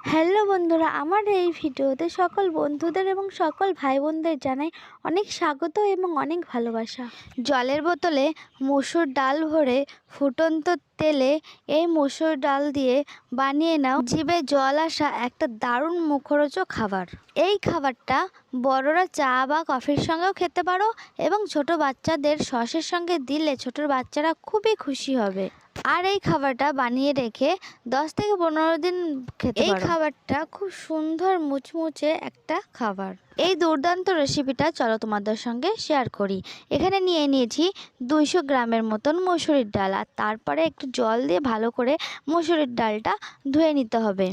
Hello বন্ধুরা, আমার এই ভিডিওতে সকল বন্ধুদের এবং সকল ভাই বোনদের জানাই অনেক স্বাগত এবং অনেক ভালোবাসা। জলের বোতলে মসুর ডাল ভরে ফুটন্ত তেলে এই মসুর ডাল দিয়ে বানিয়ে নাও। জিভে জল আসা একটা দারুণ মুখরোচক খাবার। এই খাবারটা বড়রা চা বা কফির সঙ্গেও খেতে পারো এবং ছোট বাচ্চাদের সসের সঙ্গে দিলে ছোট বাচ্চারা খুবই খুশি হবে। আর এই খাবারটা বানিয়ে রেখে দশ থেকে পনেরো দিন খেতে এই খাবারটা খুব সুন্দর মুচমুচে একটা খাবার। এই দুর্দান্ত রেসিপিটা চলো তোমাদের সঙ্গে শেয়ার করি। এখানে নিয়ে নিয়েছি দুইশো গ্রামের মতন মসুরির ডাল আর তারপরে একটু জল দিয়ে ভালো করে মসুরির ডালটা ধুয়ে নিতে হবে।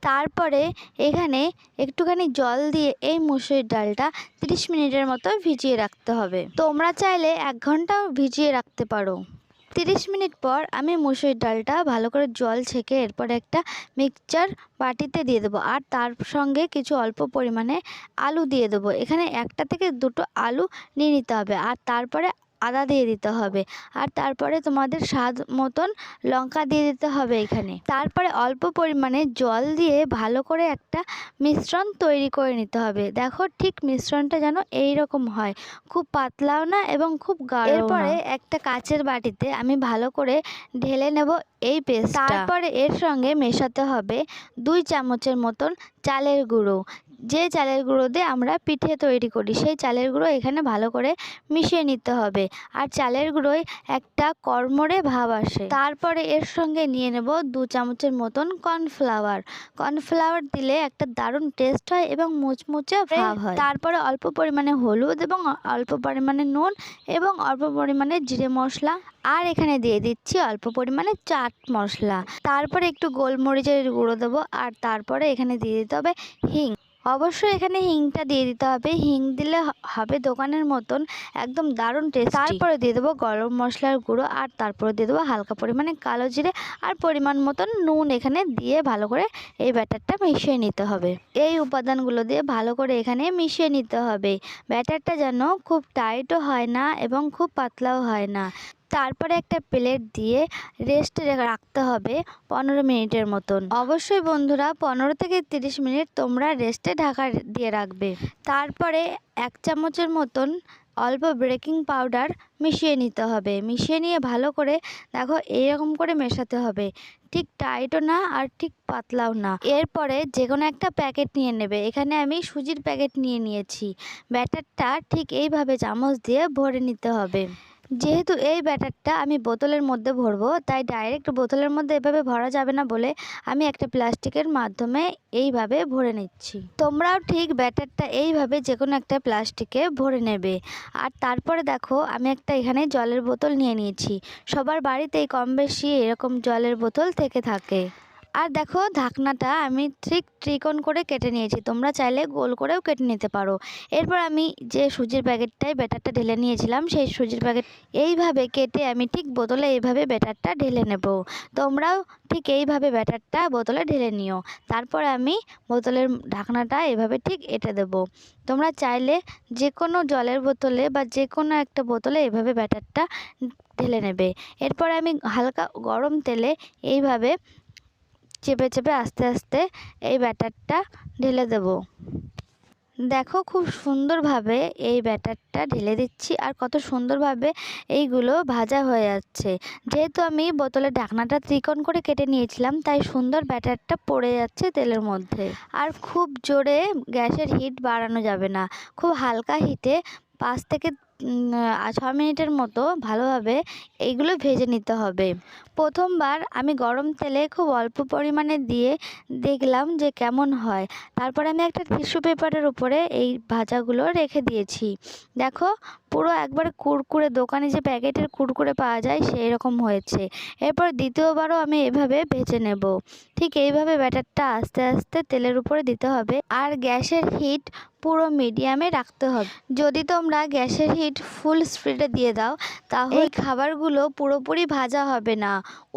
তারপরে এখানে একটুখানি জল দিয়ে এই মুসুরির ডালটা 30 মিনিটের মতো ভিজিয়ে রাখতে হবে। তোমরা চাইলে এক ঘন্টাও ভিজিয়ে রাখতে পারো। 30 মিনিট পর আমি মুসুর ডালটা ভালো করে জল ছেঁকে এরপর একটা মিক্সচার বাটিতে দিয়ে দেবো। আর তার সঙ্গে কিছু অল্প পরিমাণে আলু দিয়ে দেবো। এখানে একটা থেকে দুটো আলু নিয়ে নিতে হবে। আর তারপরে আদা দিয়ে দিতে হবে। আর তারপরে তোমাদের স্বাদ মতন লঙ্কা দিয়ে দিতে হবে এখানে। তারপরে অল্প পরিমাণে জল দিয়ে ভালো করে একটা মিশ্রণ তৈরি করে নিতে হবে। দেখো ঠিক মিশ্রণটা যেন এই রকম হয়। খুব পাতলাও না এবং খুব গাঢ় এরপরে একটা কাচের বাটিতে আমি ভালো করে ঢেলে নেব এই পেস্ট তারপরে এর সঙ্গে মেশাতে হবে দুই চামচের মতন চালের গুঁড়ো। যে চালের গুঁড়ো দিয়ে আমরা পিঠে তৈরি করি, সেই চালের গুঁড়ো এখানে ভালো করে মিশিয়ে নিতে হবে। আর চালের গুঁড়োয় একটা কর্মরে ভাব আসে। তারপরে এর সঙ্গে নিয়ে নেব দু চামচের মতন কর্নফ্লাওয়ার। কর্নফ্লাওয়ার দিলে একটা দারুণ টেস্ট হয় এবং মুচমুচে ভাব হয়। তারপরে অল্প পরিমাণে হলুদ এবং অল্প পরিমাণে নুন এবং অল্প পরিমাণে জিরে মশলা। আর এখানে দিয়ে দিচ্ছি অল্প পরিমাণে চাট মশলা। তারপরে একটু গোলমরিচের গুঁড়ো দেবো। আর তারপরে এখানে দিয়ে দিতে হবে হিং। অবশ্যই এখানে হিংটা দিয়ে দিতে হবে। হিং দিলে হবে দোকানের মতন একদম দারুণ টেস্ট তারপরে দিয়ে দেবো গরম মশলার গুঁড়ো আর তারপরে দিয়ে দেবো হালকা পরিমাণে কালো জিরে আর পরিমাণ মতন নুন এখানে দিয়ে ভালো করে এই ব্যাটারটা মিশিয়ে নিতে হবে। এই উপাদানগুলো দিয়ে ভালো করে এখানে মিশিয়ে নিতে হবে। ব্যাটারটা যেন খুব টাইটও হয় না এবং খুব পাতলাও হয় না। তারপরে একটা প্লেট দিয়ে রেস্টে রাখতে হবে পনেরো মিনিটের মতন। অবশ্যই বন্ধুরা পনেরো থেকে তিরিশ মিনিট তোমরা রেস্টে ঢাকা দিয়ে রাখবে। তারপরে এক চামচের মতন অল্প বেকিং পাউডার মিশিয়ে নিতে হবে। মিশিয়ে নিয়ে ভালো করে দেখো এইরকম করে মেশাতে হবে। ঠিক টাইটও না আর ঠিক পাতলাও না। এরপরে যে কোনো একটা প্যাকেট নিয়ে নেবে। এখানে আমি সুজির প্যাকেট নিয়ে নিয়েছি। ব্যাটারটা ঠিক এইভাবে চামচ দিয়ে ভরে নিতে হবে। যেহেতু এই ব্যাটারটা আমি বোতলের মধ্যে ভরবো, তাই ডাইরেক্ট বোতলের মধ্যে এভাবে ভরা যাবে না বলে আমি একটা প্লাস্টিকের মাধ্যমে এইভাবে ভরে নিচ্ছি। তোমরাও ঠিক ব্যাটারটা এইভাবে যে কোনো একটা প্লাস্টিকে ভরে নেবে। আর তারপরে দেখো, আমি একটা এখানে জলের বোতল নিয়ে নিয়েছি। সবার বাড়িতেই কম বেশি এরকম জলের বোতল থেকে থাকে। আর দেখো ঢাকনাটা আমি ঠিক ত্রিকোণ করে কেটে নিয়েছি। তোমরা চাইলে গোল করেও কেটে নিতে পারো। এরপর আমি যে সুজির প্যাকেটটায় ব্যাটারটা ঢেলে নিয়েছিলাম, সেই সুজির প্যাকেট এইভাবে কেটে আমি ঠিক বোতলে এইভাবে ব্যাটারটা ঢেলে নেব। তোমরাও ঠিক এইভাবে ব্যাটারটা বোতলে ঢেলে নিও। তারপর আমি বোতলের ঢাকনাটা এভাবে ঠিক এঁটে দেবো। তোমরা চাইলে যে কোনো জলের বোতলে বা যে কোনো একটা বোতলে এভাবে ব্যাটারটা ঢেলে নেবে। এরপর আমি হালকা গরম তেলে এইভাবে চেপে চেপে আস্তে আস্তে এই ব্যাটারটা ঢেলে দেব। দেখো খুব সুন্দরভাবে এই ব্যাটারটা ঢেলে দিচ্ছি আর কত সুন্দরভাবে এইগুলো ভাজা হয়ে যাচ্ছে। যেহেতু আমি বোতলের ঢাকনাটা ত্রিকোণ করে কেটে নিয়েছিলাম, তাই সুন্দর ব্যাটারটা পড়ে যাচ্ছে তেলের মধ্যে। আর খুব জোরে গ্যাসের হিট বাড়ানো যাবে না। খুব হালকা হিটে পাঁচ থেকে ছ মিনিটের মতো ভালোভাবে এইগুলো ভেজে নিতে হবে। প্রথমবার আমি গরম তেলে খুব অল্প পরিমাণে দিয়ে দেখলাম যে কেমন হয়। তারপরে আমি একটা টিস্যু পেপারের উপরে এই ভাজাগুলো রেখে দিয়েছি। দেখো, পুরো একবার কুরকুরে, দোকানে যে প্যাকেটের কুরকুরে পাওয়া যায় সেই রকম হয়েছে। এরপর দ্বিতীয়বারও আমি এভাবে ভেজে নেব। ঠিক এইভাবে ব্যাটারটা আস্তে আস্তে তেলের উপরে দিতে হবে। আর গ্যাসের হিট পুরো মিডিয়ামে রাখতে হবে। যদি তোমরা গ্যাসের হিট স্পিড ফুল স্পিডে দিয়ে দাও তাহলে খাবারগুলো পুরোপুরি ভাজা হবে না।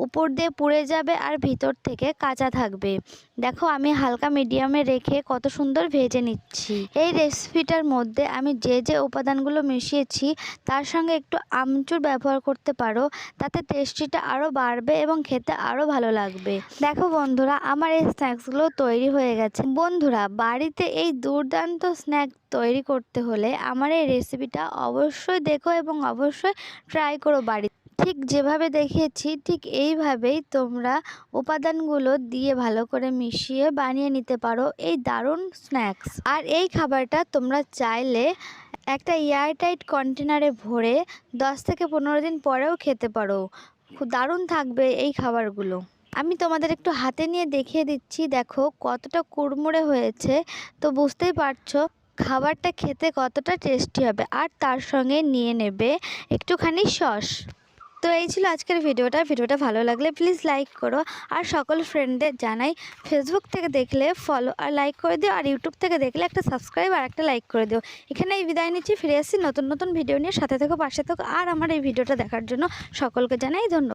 উপর দিয়ে পুড়ে যাবে আর ভিতর থেকে কাঁচা থাকবে। দেখো, আমি হালকা মিডিয়ামে রেখে কত সুন্দর ভেজে নিচ্ছি। এই রেসিপিটার মধ্যে আমি যে যে উপাদানগুলো মিশিয়েছি, তার সঙ্গে একটু আমচুর ব্যবহার করতে পারো। তাতে টেস্টিটা আরও বাড়বে এবং খেতে আরও ভালো লাগবে। দেখো বন্ধুরা, আমার এই স্ন্যাক্সগুলো তৈরি হয়ে গেছে। বন্ধুরা, বাড়িতে এই দুর্দান্ত স্ন্যাক তৈরি করতে হলে আমার এই রেসিপিটা অবশ্যই দেখো এবং অবশ্যই ট্রাই করো বাড়িতে। ঠিক যেভাবে দেখিয়েছি ঠিক এইভাবেই তোমরা উপাদানগুলো দিয়ে ভালো করে মিশিয়ে বানিয়ে নিতে পারো। এই দারুণ স্ন্যাক্স। আর এই খাবারটা তোমরা চাইলে একটা এয়ারটাইট কন্টেনারে ভরে দশ থেকে পনেরো দিন পরেও খেতে পারো। খুব দারুণ থাকবে এই খাবারগুলো। আমি তোমাদের একটু হাতে নিয়ে দেখিয়ে দিচ্ছি, দেখো কতটা কুড়মুড়ে হয়েছে। তো বুঝতেই পারছ, খাবারটা খেতে কতটা টেস্টি হবে। আর তার সঙ্গে নিয়ে নেবে একটুখানি সস। তো এই ছিল আজকের ভিডিওটা। ভিডিওটা ভালো লাগলে প্লিজ লাইক করো আর সকল ফ্রেন্ডদের জানাই। ফেসবুক থেকে দেখলে ফলো আর লাইক করে দিও আর ইউটিউব থেকে দেখলে একটা সাবস্ক্রাইব আর একটা লাইক করে দিও। এখানে এই বিদায় নিচ্ছি, ফিরে আসছি নতুন নতুন ভিডিও নিয়ে। সাথে থেকো, পাশে থেকো। আর আমার এই ভিডিওটা দেখার জন্য সকলকে জানাই ধন্যবাদ।